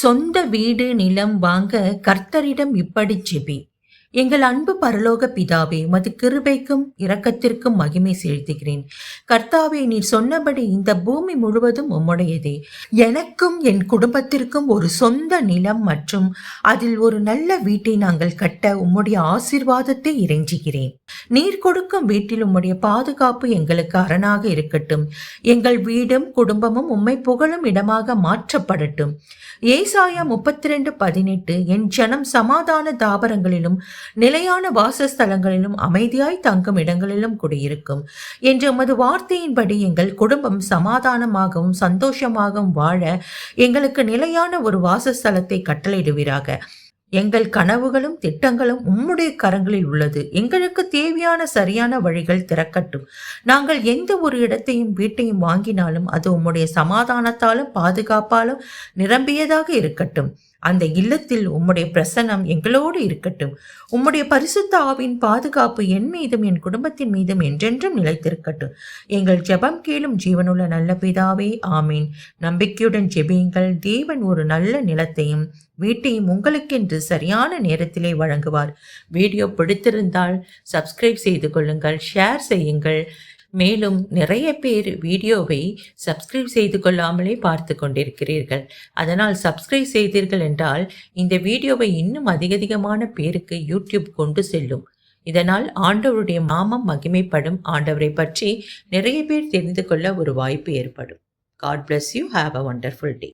சொந்த வீடு நிலம் வாங்க கர்த்தரிடம் இப்படி ஜெபி எங்கள் அன்பு பரலோக பிதாவே மது கிருபைக்கும் இரக்கத்திற்கும் மகிமை செலுத்துகிறேன். கர்த்தாவே நீர் சொன்னபடி இந்த பூமி முழுவதும் உம்முடையதே. எனக்கும் என் குடும்பத்திற்கும் ஒரு சொந்த நிலம் மற்றும் அதில் ஒரு நல்ல வீட்டை நாங்கள் கட்ட உம்முடைய ஆசீர்வாதத்தை இறைஞ்சுகிறேன். நீர் கொடுக்கும் வீட்டில் உம்முடைய பாதுகாப்பு எங்களுக்கு அரணாக இருக்கட்டும். எங்கள் வீடும் குடும்பமும் உம்மை புகழும் இடமாக மாற்றப்படட்டும். ஏசாயா முப்பத்தி ரெண்டு பதினெட்டு என் ஜனம் சமாதான தாபரங்களிலும் நிலையான வாசஸ்தலங்களிலும் அமைதியாய் தங்கும் இடங்களிலும் குடியிருக்கும். என்று எமது வார்த்தையின்படி எங்கள் குடும்பம் சமாதானமாகவும் சந்தோஷமாகவும் வாழ எங்களுக்கு நிலையான ஒரு வாசஸ்தலத்தை கட்டளையிடுவீராக. எங்கள் கனவுகளும் திட்டங்களும் உம்முடைய கரங்களில் உள்ளது. எங்களுக்கு தேவையான சரியான வழிகள் திறக்கட்டும். நாங்கள் எந்த ஒரு இடத்தையும் வீட்டையும் வாங்கினாலும் அது உம்முடைய சமாதானத்தாலும் பாதுகாப்பாலும் நிரம்பியதாக இருக்கட்டும். அந்த இல்லத்தில் உம்முடைய பிரசன்னம் எங்களோடு இருக்கட்டும். உம்முடைய பரிசுத்த ஆவின் பாதுகாப்பு என் மீதும் என் குடும்பத்தின் மீதும் என்றென்றும் நிலைத்திருக்கட்டும். எங்கள் ஜெபம் கேளும் ஜீவனுள்ள நல்ல பிதாவே ஆமீன். நம்பிக்கையுடன் ஜெபியுங்கள். தேவன் ஒரு நல்ல நிலத்தையும் வீட்டையும் உங்களுக்கென்று சரியான நேரத்திலே வழங்குவார். வீடியோ பிடித்திருந்தால் சப்ஸ்கிரைப் செய்து கொள்ளுங்கள் ஷேர் செய்யுங்கள். மேலும் நிறைய பேர் வீடியோவை சப்ஸ்கிரைப் செய்து கொள்ளாமலே பார்த்து கொண்டிருக்கிறீர்கள். அதனால் சப்ஸ்கிரைப் செய்தீர்கள் என்றால் இந்த வீடியோவை இன்னும் அதிகதிகமான பேருக்கு யூடியூப் கொண்டு செல்லும். இதனால் ஆண்டவருடைய மாமம் மகிமைப்படும். ஆண்டவரை பற்றி நிறைய பேர் தெரிந்து கொள்ள ஒரு வாய்ப்பு ஏற்படும். God bless you have a wonderful day